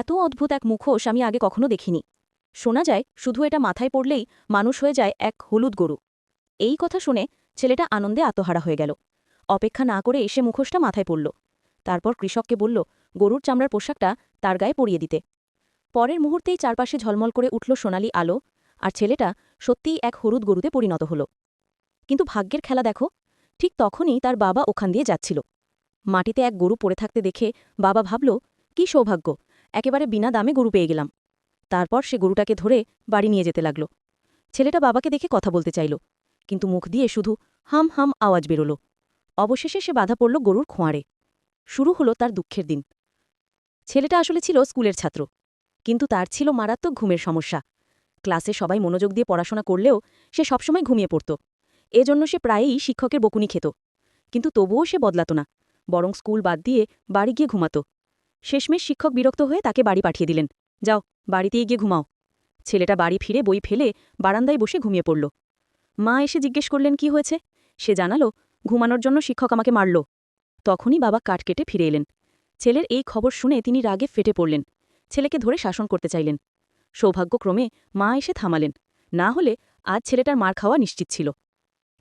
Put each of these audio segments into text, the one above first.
এত অদ্ভুত এক মুখোশ আমি আগে কখনো দেখিনি। শোনা যায়, শুধু এটা মাথায় পড়লেই মানুষ হয়ে যায় এক হলুদ গরু। এই কথা শুনে ছেলেটা আনন্দে আত্মহারা হয়ে গেল। অপেক্ষা না করে এসে মুখোশটা মাথায় পড়ল। তারপর কৃষককে বলল, গরুর চামড়ার পোশাকটা তার গায়ে পরিয়ে দিতে। পরের মুহূর্তেই চারপাশে ঝলমল করে উঠল সোনালি আলো, আর ছেলেটা সত্যিই এক হলুদ গরুতে পরিণত হল। কিন্তু ভাগ্যের খেলা দেখো, ঠিক তখনই তার বাবা ওখান দিয়ে যাচ্ছিল। মাটিতে এক গরু পড়ে থাকতে দেখে বাবা ভাবল, কি সৌভাগ্য! একেবারে বিনা দামে গরু পেয়ে গেলাম। তারপর সে গরুটাকে ধরে বাড়ি নিয়ে যেতে লাগল। ছেলেটা বাবাকে দেখে কথা বলতে চাইল, কিন্তু মুখ দিয়ে শুধু হাম হাম আওয়াজ বেরোল। অবশেষে সে বাধা পড়ল গরুর খোঁয়াড়ে। শুরু হলো তার দুঃখের দিন। ছেলেটা আসলে ছিল স্কুলের ছাত্র, কিন্তু তার ছিল মারাত্মক ঘুমের সমস্যা। ক্লাসে সবাই মনোযোগ দিয়ে পড়াশোনা করলেও সে সবসময় ঘুমিয়ে পড়ত। এজন্য সে প্রায়ই শিক্ষকের বকুনি খেত। কিন্তু তবুও সে বদলাত না, বরং স্কুল বাদ দিয়ে বাড়ি গিয়ে ঘুমাত। শেষমেশ শিক্ষক বিরক্ত হয়ে তাকে বাড়ি পাঠিয়ে দিলেন। যাও, বাড়িতেই গিয়ে ঘুমাও। ছেলেটা বাড়ি ফিরে বই ফেলে বারান্দায় বসে ঘুমিয়ে পড়ল। মা এসে জিজ্ঞেস করলেন, কি হয়েছে? সে জানালো, ঘুমানোর জন্য শিক্ষক আমাকে মারল। তখনই বাবা কাঠ কেটে ফিরে এলেন। ছেলের এই খবর শুনে তিনি রাগে ফেটে পড়লেন। ছেলেকে ধরে শাসন করতে চাইলেন। সৌভাগ্যক্রমে মা এসে থামালেন। না হলে আজ ছেলেটার মার খাওয়া নিশ্চিত ছিল।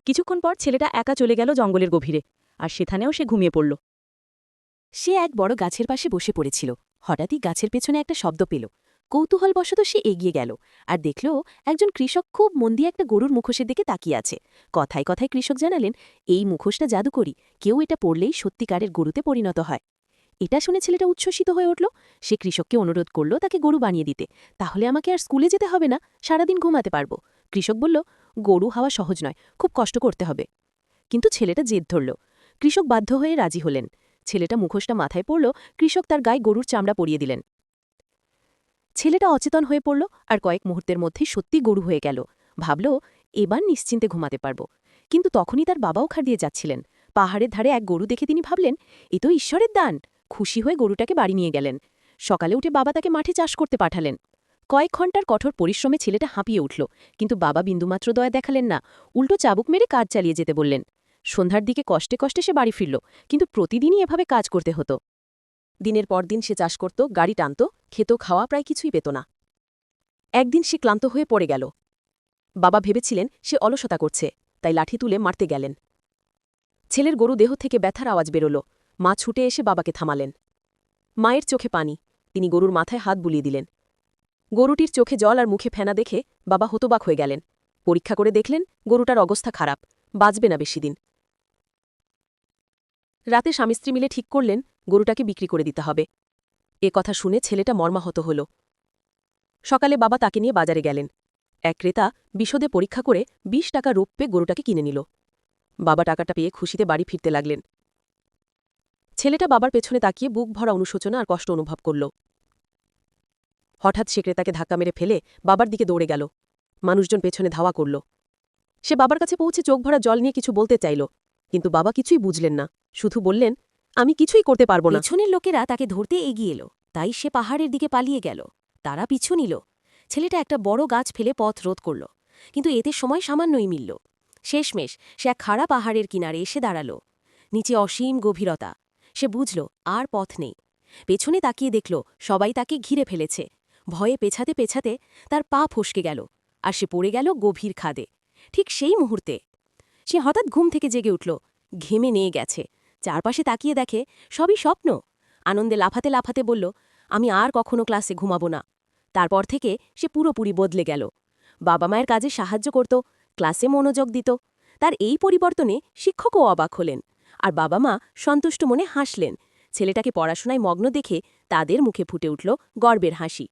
কিছুক্ষণ পর ছেলেটা একা চলে গেল জঙ্গলের গভীরে, আর সেখানেও সে ঘুমিয়ে পড়ল। সে এক বড় গাছের পাশে বসে পড়েছিল। হঠাৎই গাছের পেছনে একটা শব্দ পেল। কৌতূহলবশত সে এগিয়ে গেল আর দেখল একজন কৃষক খুব মন দিয়ে একটা গরুর মুখোশের দিকে তাকিয়ে আছে। কথায় কথায় কৃষক জানালেন, এই মুখোশটা জাদুকরি। কেউ এটা পড়লেই সত্যিকারের গরুতে পরিণত হয়। এটা শুনে ছেলেটা উচ্ছ্বসিত হয়ে উঠল। সে কৃষককে অনুরোধ করল তাকে গরু বানিয়ে দিতে। তাহলে আমাকে আর স্কুলে যেতে হবে না? সারাদিন ঘুমাতে পারব। কৃষক বলল, গরু হওয়া সহজ নয়, খুব কষ্ট করতে হবে। কিন্তু ছেলেটা জেদ ধরল। কৃষক বাধ্য হয়ে রাজি হলেন। ছেলেটা মুখোশটা মাথায় পড়ল, কৃষক তার গায়ে গরুর চামড়া পরিয়ে দিলেন। ছেলেটা অচেতন হয়ে পড়ল আর কয়েক মুহূর্তের মধ্যেই সত্যি গরু হয়ে গেল। ভাবল, এবার নিশ্চিন্তে ঘুমাতে পারব। কিন্তু তখনই তার বাবাও খার দিয়ে যাচ্ছিলেন। পাহাড়ের ধারে এক গরু দেখে তিনি ভাবলেন, এ তো ঈশ্বরের দান। খুশি হয়ে গরুটাকে বাড়ি নিয়ে গেলেন। সকালে উঠে বাবা তাকে মাঠে চাষ করতে পাঠালেন। কয়েক ঘণ্টার কঠোর পরিশ্রমে ছেলেটা হাঁপিয়ে উঠল, কিন্তু বাবা বিন্দুমাত্র দয়া দেখালেন না, উল্টো চাবুক মেরে কাজ চালিয়ে যেতে বললেন। সন্ধ্যার দিকে কষ্টে কষ্টে সে বাড়ি ফিরল, কিন্তু প্রতিদিনই এভাবে কাজ করতে হতো। দিনের পর দিন সে চাষ করত, গাড়ি টানত, খেত খাওয়া প্রায় কিছুই পেত না। একদিন সে ক্লান্ত হয়ে পড়ে গেল। বাবা ভেবেছিলেন সে অলসতা করছে, তাই লাঠি তুলে মারতে গেলেন। ছেলের গরু দেহ থেকে ব্যথার আওয়াজ বেরোল। মা ছুটে এসে বাবাকে থামালেন। মায়ের চোখে পানি, তিনি গরুর মাথায় হাত বুলিয়ে দিলেন। গরুটির চোখে জল আর মুখে ফেনা দেখে বাবা হতবাক হয়ে গেলেন। পরীক্ষা করে দেখলেন গরুটার অবস্থা খারাপ, বাঁচবে না বেশি দিন। রাতে স্বামী স্ত্রী মিলে ঠিক করলেন, গরুটাকে বিক্রি করে দিতে হবে। এ কথা শুনে ছেলেটা মর্মাহত হল। সকালে বাবা তাকে নিয়ে বাজারে গেলেন। এক ক্রেতা বিশদে পরীক্ষা করে ২০ টাকা রোপ্যে গরুটাকে কিনে নিল। বাবা টাকাটা পেয়ে খুশিতে বাড়ি ফিরতে লাগলেন। ছেলেটা বাবার পেছনে তাকিয়ে বুক ভরা অনুশোচনা আর কষ্ট অনুভব করল। হঠাৎ সে ক্রেতাকে ধাক্কা মেরে ফেলে বাবার দিকে দৌড়ে গেল। মানুষজন পেছনে ধাওয়া করল। সে বাবার কাছে পৌঁছে চোখ ভরা জল নিয়ে কিছু বলতে চাইল। কিন্তু বাবা কিছুই বুঝলেন না। শুধু বললেন, আমি কিছুই করতে পারব না। পেছনের লোকেরা তাকে ধরতে এগিয়ে এলো। তাই সে পাহাড়ের দিকে পালিয়ে গেল। তারা পিছু নিল। ছেলেটা একটা বড় গাছ ফেলে পথ রোধ করল। কিন্তু এতে সময় সামান্যই মিলল। শেষমেশ সে এক খাড়া পাহাড়ের কিনারে এসে দাঁড়াল। নিচে অসীম গভীরতা। সে বুঝল, আর পথ নেই। পেছনে তাকিয়ে দেখল, সবাই তাকে ঘিরে ফেলেছে। ভয়ে পেছাতে পেছাতে তার পা ফসকে গেল। আর সে পড়ে গেল গভীর খাদে। ঠিক সেই মুহূর্তে সে হঠাৎ ঘুম থেকে জেগে উঠল, ঘেমে নিয়ে গেছে। চারপাশে তাকিয়ে দেখে সবই স্বপ্ন। আনন্দে লাফাতে লাফাতে বলল, আমি আর কখনো ক্লাসে ঘুমাবো না। তারপর থেকে সে পুরোপুরি বদলে গেল। বাবা মায়ের কাজে সাহায্য করত, ক্লাসে মনোযোগ দিত। তার এই পরিবর্তনে শিক্ষকও অবাক হলেন। আর বাবা মা সন্তুষ্ট মনে হাসলেন। ছেলেটাকে পড়াশোনায় মগ্ন দেখে তাদের মুখে ফুটে উঠল গর্বের হাসি।